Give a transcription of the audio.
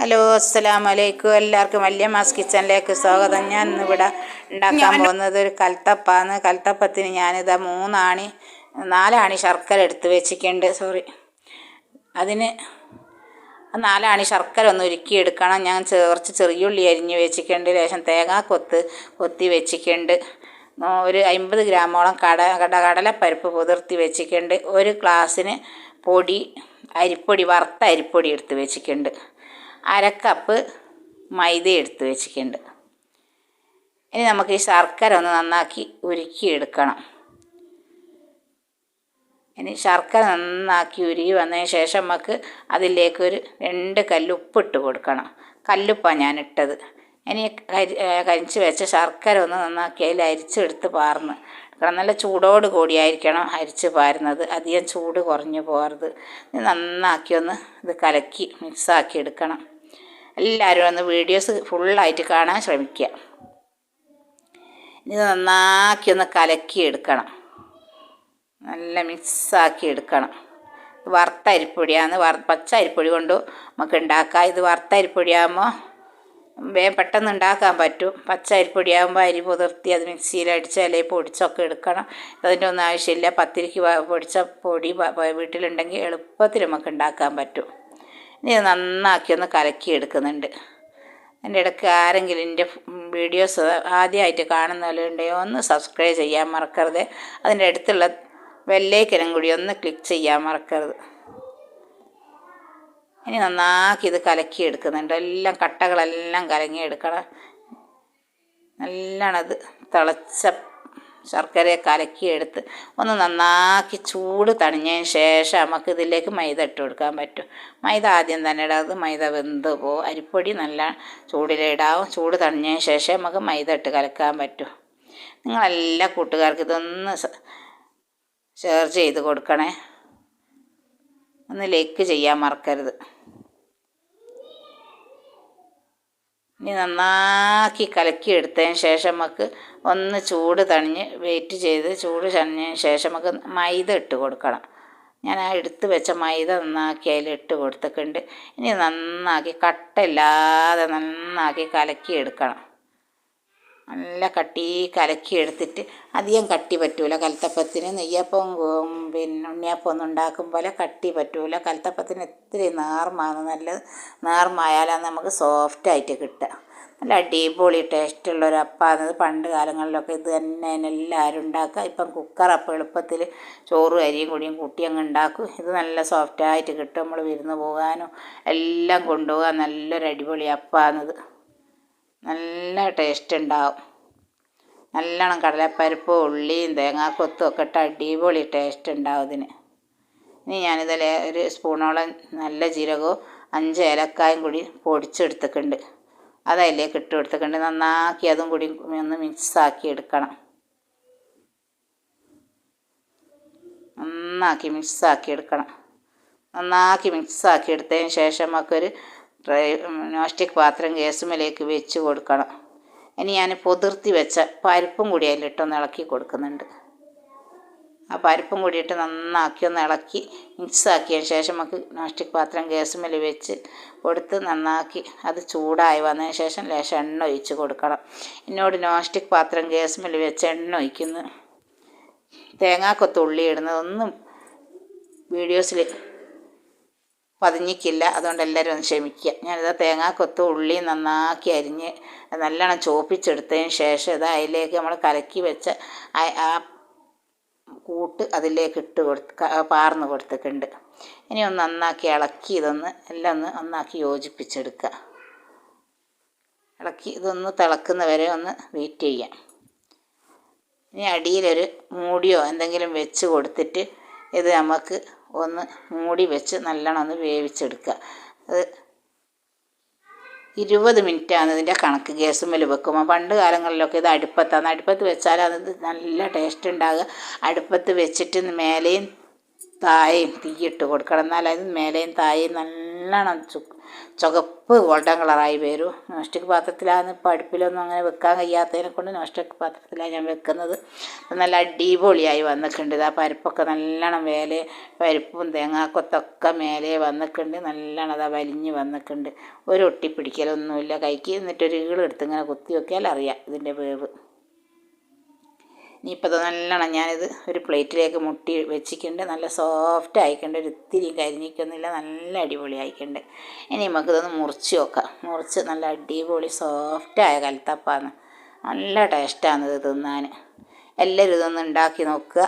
Hello അസ്സലാം വലൈക്കും എല്ലാവർക്കും വലിയ മാസ് കിച്ചണിലേക്ക് സ്വാഗതം. ഞാൻ ഇന്ന് ഇവിടെ ഉണ്ടാക്കാൻ പോകുന്നത് ഒരു കൽത്തപ്പാന്ന്. കൽത്തപ്പത്തിന് ഞാനിതാ മൂന്നാണി നാലാണി ശർക്കര എടുത്ത് വെച്ചിട്ടുണ്ട്. സോറി. അതിന് നാലാണി ശർക്കര ഒന്ന് ഉരുക്കിയെടുക്കണം ഞാൻ കുറച്ച് ചെറിയുള്ളി അരിഞ്ഞ് വെച്ചിട്ടുണ്ട്. ലേശം തേങ്ങാ കൊത്ത് കൊത്തി വെച്ചിട്ടുണ്ട്. ഒരു അമ്പത് ഗ്രാമോളം കട കട കടലപ്പരിപ്പ് പുതിർത്തി വെച്ചിട്ടുണ്ട്. ഒരു ഗ്ലാസ്സിന് പൊടി അരിപ്പൊടി വറുത്ത അരിപ്പൊടി എടുത്ത് വെച്ചിട്ടുണ്ട്. അരക്കപ്പ് മൈദ എടുത്ത് വെച്ചിട്ടുണ്ട്. ഇനി നമുക്ക് ഈ ശർക്കര ഒന്ന് നന്നാക്കി ഉരുക്കിയെടുക്കണം. ഇനി ശർക്കര നന്നാക്കി ഉരുകി വന്നതിന് ശേഷം നമുക്ക് അതിലേക്ക് ഒരു രണ്ട് കല്ല് ഉപ്പിട്ട് കൊടുക്കണം. കല്ലുപ്പാണ് ഞാൻ ഇട്ടത് ഇനി കരി കരിച്ച് വെച്ച ശർക്കര ഒന്ന് നന്നാക്കി അതിൽ അരിച്ചെടുത്ത് പാർന്ന് കാരണം നല്ല ചൂടോട് കൂടിയായിരിക്കണം അരിച്ച് പാരുന്നത്. അധികം ചൂട് കുറഞ്ഞു പോകരുത്. നന്നാക്കി ഒന്ന് ഇത് കലക്കി മിക്സാക്കി എടുക്കണം. എല്ലാവരും ഒന്ന് വീഡിയോസ് ഫുള്ളായിട്ട് കാണാൻ ശ്രമിക്കുക. ഇത് നന്നാക്കി ഒന്ന് കലക്കി എടുക്കണം നല്ല മിക്സാക്കി എടുക്കണം. വറുത്ത അരിപ്പൊടിയാണ്. വറ പച്ച അരിപ്പൊടി കൊണ്ട് നമുക്ക് ഉണ്ടാക്കാം. ഇത് വറുത്ത അരിപ്പൊടിയാകുമ്പോൾ വേഗം പെട്ടെന്ന് ഉണ്ടാക്കാൻ പറ്റും. പച്ച അരിപ്പൊടിയാകുമ്പോൾ അരി പുതിർത്തി അത് മിക്സിയിൽ അടിച്ച് അല്ലെങ്കിൽ പൊടിച്ചൊക്കെ എടുക്കണം. അതിന്റെ ഒന്നും ആവശ്യമില്ല. പത്തിരിക്ക് പൊടിച്ച പൊടി വീട്ടിലുണ്ടെങ്കിൽ എളുപ്പത്തിൽ നമുക്ക് ഉണ്ടാക്കാൻ പറ്റും. ഇനി നന്നാക്കി ഒന്ന് കലക്കി എടുക്കുന്നുണ്ട്. എന്റെ ഇടയ്ക്ക് ആരെങ്കിലും എന്റെ വീഡിയോസ് ആദ്യമായിട്ട് കാണുന്നവരുണ്ടെങ്കിൽ ഒന്ന് സബ്സ്ക്രൈബ് ചെയ്യാൻ മറക്കരുത്. അതിന്റെ അടുത്തുള്ള വെല്ലേക്കനും കൂടി ഒന്ന് ക്ലിക്ക് ചെയ്യാൻ മറക്കരുത്. ഇനി നന്നാക്കി ഇത് കലക്കി എടുക്കുന്നുണ്ട്. എല്ലാം കട്ടകളെല്ലാം കലങ്ങി എടുക്കണം. നല്ലോണം തിളച്ച ശർക്കരയെ കലക്കി എടുത്ത് ഒന്ന് നന്നാക്കി ചൂട് തണിഞ്ഞതിന് ശേഷം നമുക്ക് ഇതിലേക്ക് മൈദ ഇട്ട് കൊടുക്കാൻ പറ്റും. മൈദ ആദ്യം തന്നെ ഇടാതെ മൈദ വെന്ത് പോകും അരിപ്പൊടി നല്ല ചൂടിലിടാവും ചൂട് തണിഞ്ഞതിന് ശേഷം നമുക്ക് മൈദ ഇട്ട് കലക്കാൻ പറ്റും. നിങ്ങളെല്ലാ കൂട്ടുകാർക്കും ഇതൊന്ന് ഷെയർ ചെയ്ത് കൊടുക്കണേ. ഒന്ന് ലൈക്ക് ചെയ്യാൻ മറക്കരുത്. ഇനി നന്നാക്കി കലക്കി എടുത്തതിന് ശേഷം നമുക്ക് ഒന്ന് ചൂട് തണിഞ്ഞ് വെയിറ്റ് ചെയ്ത് ചൂട് തണിഞ്ഞതിന് ശേഷം നമുക്ക് മൈദ ഇട്ട് കൊടുക്കണം. ഞാൻ ആ എടുത്ത് വെച്ച മൈദ നന്നാക്കി അതിൽ ഇട്ട് കൊടുത്തിട്ടുണ്ട്. ഇനി നന്നാക്കി കട്ടയില്ലാതെ നന്നാക്കി കലക്കി എടുക്കണം നല്ല കട്ടി കലക്കി എടുത്തിട്ട് അധികം കട്ടി പറ്റൂല. കലത്തപ്പത്തിന് നെയ്യപ്പം പിന്നെ ഉണ്ണിയപ്പം ഒന്നും ഉണ്ടാക്കും പോലെ കട്ടി പറ്റൂല. കലത്തപ്പത്തിന് ഇത്തിരി നേർമാണ്. നല്ല നേർമായാലാണ് നമുക്ക് സോഫ്റ്റായിട്ട് കിട്ടുക. നല്ല അടിപൊളി ടേസ്റ്റുള്ള ഒരു അപ്പാന്നത് പണ്ട് കാലങ്ങളിലൊക്കെ ഇത് തന്നെ എല്ലാവരും ഉണ്ടാക്കുക. ഇപ്പം കുക്കർ അപ്പം എളുപ്പത്തിൽ ചോറും അരിയും കൂടിയും കൂട്ടി അങ്ങ് ഉണ്ടാക്കും. ഇത് നല്ല സോഫ്റ്റായിട്ട് കിട്ടും. നമ്മൾ വിരുന്ന് പോകാനും എല്ലാം കൊണ്ടുപോകാൻ നല്ലൊരു അടിപൊളി അപ്പാന്നത് നല്ല ടേസ്റ്റ് ഉണ്ടാവും നല്ലോണം കടലപ്പരിപ്പ് ഉള്ളിയും തേങ്ങാക്കൊത്തും ഒക്കെ ഇട്ട് അടിപൊളി ടേസ്റ്റ് ഉണ്ടാവും ഇതിന്. ഇനി ഞാനിതിൽ ഒരു സ്പൂണോളം നല്ല ജീരകവും അഞ്ച് ഏലക്കായും കൂടി പൊടിച്ചെടുത്തിട്ടുണ്ട്. അതല്ലേ കിട്ടു കൊടുത്തിട്ടുണ്ട്. നന്നാക്കി അതും കൂടി ഒന്ന് മിക്സാക്കി എടുക്കണം. നന്നാക്കി മിക്സാക്കി എടുക്കണം. നന്നാക്കി മിക്സാക്കി എടുത്തതിന് ശേഷം നമുക്കൊരു ട്രൈ നോസ്റ്റിക് പാത്രം ഗ്യാസുമലേക്ക് വെച്ച് കൊടുക്കണം. ഇനി ഞാൻ പൊതിർത്തി വെച്ച പരിപ്പും കൂടി അതിലിട്ടൊന്ന് ഇളക്കി കൊടുക്കുന്നുണ്ട്. ആ പരിപ്പും കൂടിയിട്ട് നന്നാക്കി ഒന്ന് ഇളക്കി മിക്സാക്കിയതിന് ശേഷം നമുക്ക് നോസ്റ്റിക് പാത്രം ഗ്യാസുമേൽ വെച്ച് കൊടുത്ത് നന്നാക്കി അത് ചൂടായി വന്നതിന് ശേഷം ലേശം എണ്ണ ഒഴിച്ച് കൊടുക്കണം. എന്നോട് നോസ്റ്റിക് പാത്രം ഗ്യാസുമേൽ വെച്ച് എണ്ണ ഒഴിക്കുന്നു. തേങ്ങാക്കൊത്ത് ഉള്ളി ഇടുന്നതൊന്നും വീഡിയോസിൽ പതിഞ്ഞിക്കില്ല അതുകൊണ്ട് എല്ലാവരും ഒന്ന് ക്ഷമിക്കുക. ഞാനിത് തേങ്ങാക്കൊത്ത് ഉള്ളി നന്നാക്കി അരിഞ്ഞ് നല്ലോണം ചോപ്പിച്ചെടുത്തതിന് ശേഷം ഇത് അതിലേക്ക് നമ്മൾ കലക്കി വെച്ച ആ- കൂട്ട് അതിലേക്ക് ഇട്ട് കൊടുത്ത് പാർന്ന് കൊടുത്തിട്ടുണ്ട്. ഇനി ഒന്ന് നന്നാക്കി ഇളക്കി ഇതൊന്ന് എല്ലാം ഒന്ന് നന്നാക്കി യോജിപ്പിച്ചെടുക്കുക. ഇളക്കി ഇതൊന്ന് തിളക്കുന്ന വരെ ഒന്ന് വെയിറ്റ് ചെയ്യാം. ഇനി അടിയിലൊരു മൂടിയോ എന്തെങ്കിലും വെച്ച് കൊടുത്തിട്ട് ഇത് നമുക്ക് ഒന്ന് മൂടി വെച്ച് നല്ലോണം ഒന്ന് വേവിച്ചെടുക്കുക. അത് ഇരുപത് മിനിറ്റാണ് ഇതിന്റെ കണക്ക് ഗ്യാസ് ഗ്യാസുമ്മൽ വെക്കുമ്പോൾ. പണ്ട് കാലങ്ങളിലൊക്കെ ഇത് അടുപ്പത്താണ്. അടുപ്പത്ത് വെച്ചാൽ അത് നല്ല ടേസ്റ്റ് ഉണ്ടാകുക. അടുപ്പത്ത് വെച്ചിട്ട് മേലെയും താഴെയും തീയിട്ട് കൊടുക്കണം. എന്നാലത് മേലെയും നല്ല നല്ലോണം ചുവപ്പ് ഗോൾഡൻ കളറായി വരും നോൺ സ്റ്റിക്ക് പാത്രത്തിലാണ് ഇപ്പോൾ അടുപ്പിലൊന്നും അങ്ങനെ വെക്കാൻ കഴിയാത്തതിനെ കൊണ്ട് നോൺ സ്റ്റിക്ക് പാത്രത്തിലാണ് ഞാൻ വെക്കുന്നത്. നല്ല അടിപൊളിയായി വന്നിട്ടുണ്ട്. ആ പരിപ്പൊക്കെ നല്ലോണം മേലെ പരിപ്പും തേങ്ങാക്കൊത്തൊക്കെ മേലെ വന്നിട്ടുണ്ട്. നല്ലോണം അതാ വലിഞ്ഞ് വന്നിട്ടുണ്ട്. ഒരു ഒട്ടി പിടിക്കലൊന്നുമില്ല. കൈക്ക് എന്നിട്ടൊരു ഈളെടുത്ത് ഇങ്ങനെ കുത്തി നോക്കിയാൽ അറിയാം ഇതിന്റെ വേവ്. ഇനിയിപ്പോൾ ഇത് നല്ലോണം ഞാനിത് ഒരു പ്ലേറ്റിലേക്ക് മുട്ടി വെച്ചിട്ടുണ്ട്. നല്ല സോഫ്റ്റ് ആയിക്കണ്ട്. ഒരു ഇത്തിരി കരിഞ്ഞിക്കൊന്നുമില്ല നല്ല അടിപൊളി ആയിക്കണ്ട് ഇനി നമുക്കിതൊന്ന് മുറിച്ച് നോക്കാം. മുറിച്ച് നല്ല അടിപൊളി സോഫ്റ്റായ കലത്തപ്പാന്ന് നല്ല ടേസ്റ്റാണ് ഇത് തിന്നാൻ. എല്ലാവരും ഇതൊന്ന് ഉണ്ടാക്കി നോക്കുക.